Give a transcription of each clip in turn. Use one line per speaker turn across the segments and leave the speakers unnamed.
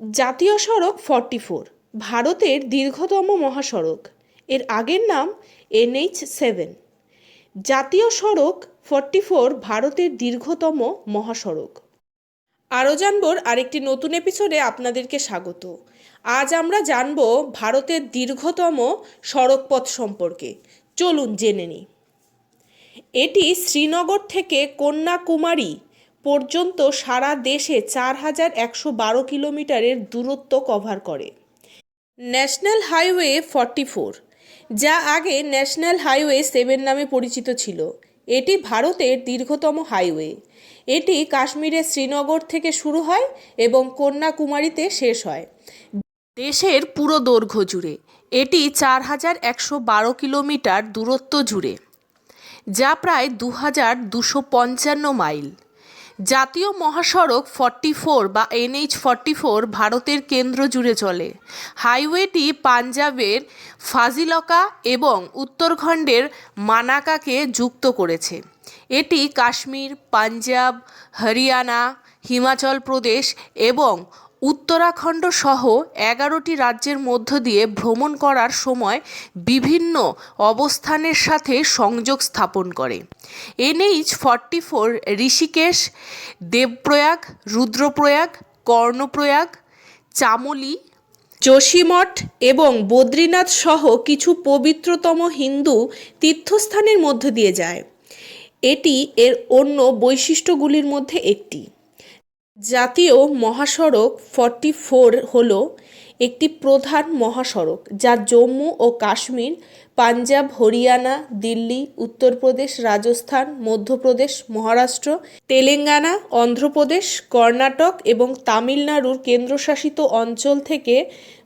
জাতীয় সড়ক forty four, ভারতের দীর্ঘতম মহাসড়ক। এর আগের নাম এনএইচ সেভেন। জাতীয় সড়ক ফর্টি ফোর, ভারতের দীর্ঘতম মহাসড়ক। আরও জানবর আরেকটি নতুন এপিসোডে আপনাদেরকে স্বাগত। আজ আমরা জানব ভারতের দীর্ঘতম সড়কপথ সম্পর্কে। চলুন জেনে নিই। এটি শ্রীনগর থেকে কন্যাকুমারী পর্যন্ত সারা দেশে চার হাজার একশো বারো কিলোমিটারের দূরত্ব কভার করে। ন্যাশনাল হাইওয়ে ফর্টি ফোর, যা আগে ন্যাশনাল হাইওয়ে সেভেন নামে পরিচিত ছিল, এটি ভারতের দীর্ঘতম হাইওয়ে। এটি কাশ্মীরের শ্রীনগর থেকে শুরু হয় এবং কন্যাকুমারীতে শেষ হয়। দেশের পুরো দৈর্ঘ্য জুড়ে, এটি চার হাজার একশো বারো কিলোমিটার দূরত্ব জুড়ে, যা প্রায় দু হাজার দুশো পঞ্চান্ন মাইল। জাতীয় মহাসড়ক ফর্টি ফোর বা এনএইচ ফর্টি ফোর ভারতের কেন্দ্র জুড়ে চলে। হাইওয়েটি পাঞ্জাবের ফাজিলকা এবং উত্তরখণ্ডের মানাকাকে যুক্ত করেছে। এটি কাশ্মীর, পাঞ্জাব, হরিয়ানা, হিমাচল প্রদেশ এবং উত্তরাখণ্ড সহ এগারোটি রাজ্যের মধ্য দিয়ে ভ্রমণ করার সময় বিভিন্ন অবস্থানের সাথে সংযোগ স্থাপন করে। NH forty four Rishikesh, Devprayag, Rudraprayag, Karnaprayag, Chamoli Joshimath এবং বদ্রীনাথ সহ কিছু পবিত্রতম হিন্দু তীর্থস্থানের মধ্য দিয়ে যায়। এটি এর অন্য বৈশিষ্ট্যগুলির মধ্যে একটি। জাতীয় মহাসড়ক ফর্টি ফোর হল একটি প্রধান মহাসড়ক যা জম্মু ও কাশ্মীর, পাঞ্জাব, হরিয়ানা, দিল্লি, উত্তরপ্রদেশ, রাজস্থান, মধ্যপ্রদেশ, মহারাষ্ট্র, তেলেঙ্গানা, অন্ধ্রপ্রদেশ, কর্ণাটক এবং তামিলনাড়ুর কেন্দ্রশাসিত অঞ্চল থেকে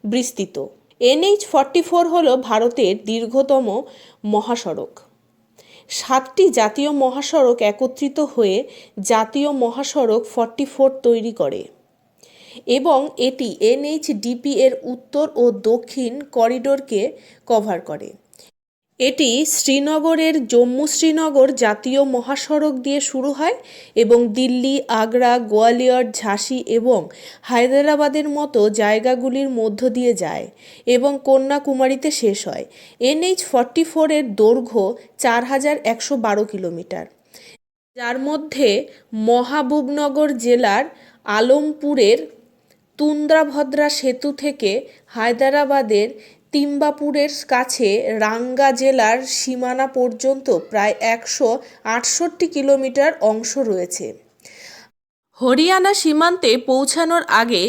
বিস্তৃত। এনএইচ ফর্টি ফোর হল ভারতের দীর্ঘতম মহাসড়ক। সাতটি জাতীয় মহাসড়ক একত্রিত হয়ে জাতীয় মহাসড়ক ফর্টি ফোর তৈরি করে এবং এটি এনএইচডিপি এর উত্তর ও দক্ষিণ করিডোরকে কভার করে। এটি শ্রীনগরের জম্মু শ্রীনগর জাতীয় মহাসড়ক দিয়ে শুরু হয় এবং দিল্লি, আগ্রা, গোয়ালিয়র, ঝাঁসি এবং হায়দ্রাবাদের মতো জায়গাগুলির মধ্য দিয়ে যায় এবং কন্যাকুমারীতে শেষ হয়। এনএইচ ফর্টি ফোরের দৈর্ঘ্য চার হাজার একশো বারো কিলোমিটার। যার মধ্যে মহাবুবনগর জেলার আলমপুরের তুন্দ্রাভদ্রা সেতু থেকে হায়দ্রাবাদের তিম্বাপুরের কাছে রাঙ্গা জেলার সীমানা পর্যন্ত প্রায় একশো আটষট্টি কিলোমিটার অংশ রয়েছে। হরিয়ানা সীমান্তে পৌঁছানোর আগে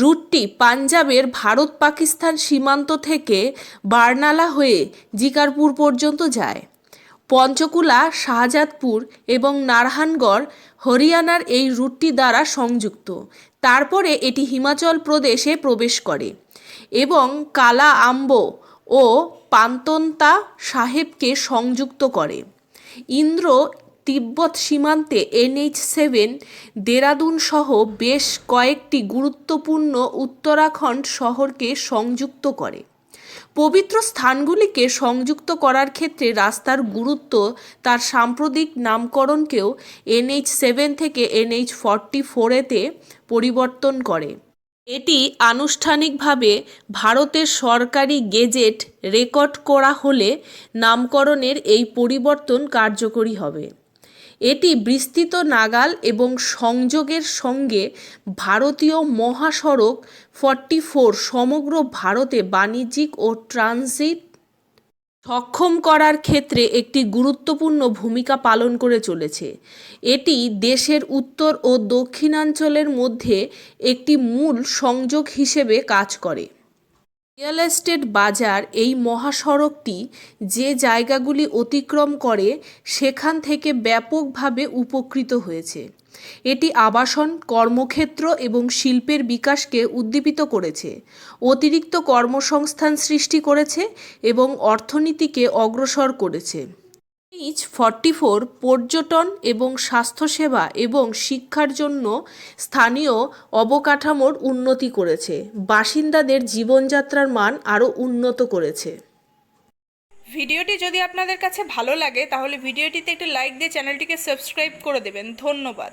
রুটটি পাঞ্জাবের ভারত পাকিস্তান সীমান্ত থেকে বার্নালা হয়ে জিকারপুর পর্যন্ত যায়। পঞ্চকুলা, শাহজাদপুর এবং নারহানগড় হরিয়ানার এই রুটটি দ্বারা সংযুক্ত। তারপরে এটি হিমাচল প্রদেশে প্রবেশ করে। এবং কালা আম্ব ও পান্তন্তা সাহেবকে সংযুক্ত করে। ইন্দ্র তিব্বত সীমান্তে এনএইচ সেভেন দেরাদুন সহ বেশ কয়েকটি গুরুত্বপূর্ণ উত্তরাখণ্ড শহরকে সংযুক্ত করে। পবিত্র স্থানগুলিকে সংযুক্ত করার ক্ষেত্রে রাস্তার গুরুত্ব তার সাম্প্রতিক নামকরণকেও এনএইচ সেভেন থেকে এনএইচ ফর্টি ফোরেতে পরিবর্তন করে। এটি আনুষ্ঠানিকভাবে ভারতের সরকারি গেজেট রেকর্ড করা হলে নামকরণের এই পরিবর্তন কার্যকরী হবে। এটি বিস্তৃত নাগাল এবং সংযোগের সঙ্গে ভারতীয় মহাসড়ক ফর্টি ফোর সমগ্র ভারতে বাণিজ্যিক ও ট্রানজিট সক্ষম করার ক্ষেত্রে একটি গুরুত্বপূর্ণ ভূমিকা পালন করে চলেছে। এটি দেশের উত্তর ও দক্ষিণাঞ্চলের মধ্যে একটি মূল সংযোগ হিসেবে কাজ করে। রিয়েল এস্টেট বাজার এই মহাসড়কটি যে জায়গাগুলি অতিক্রম করে, সেখান থেকে ব্যাপকভাবে উপকৃত হয়েছে। এটি আবাসন, কর্মক্ষেত্র এবং শিল্পের বিকাশকে উদ্দীপিত করেছে, অতিরিক্ত কর্মসংস্থান সৃষ্টি করেছে এবং অর্থনীতিকে অগ্রসর করেছে। এইচ ফর্টি ফোর পর্যটন এবং স্বাস্থ্যসেবা এবং শিক্ষার জন্য স্থানীয় অবকাঠামোর উন্নতি করেছে। বাসিন্দাদের জীবনযাত্রার মান আরও উন্নত করেছে।
ভিডিওটি যদি আপনাদের কাছে ভালো লাগে, তাহলে ভিডিওটিতে একটি লাইক দিয়ে চ্যানেলটিকে সাবস্ক্রাইব করে দেবেন। ধন্যবাদ।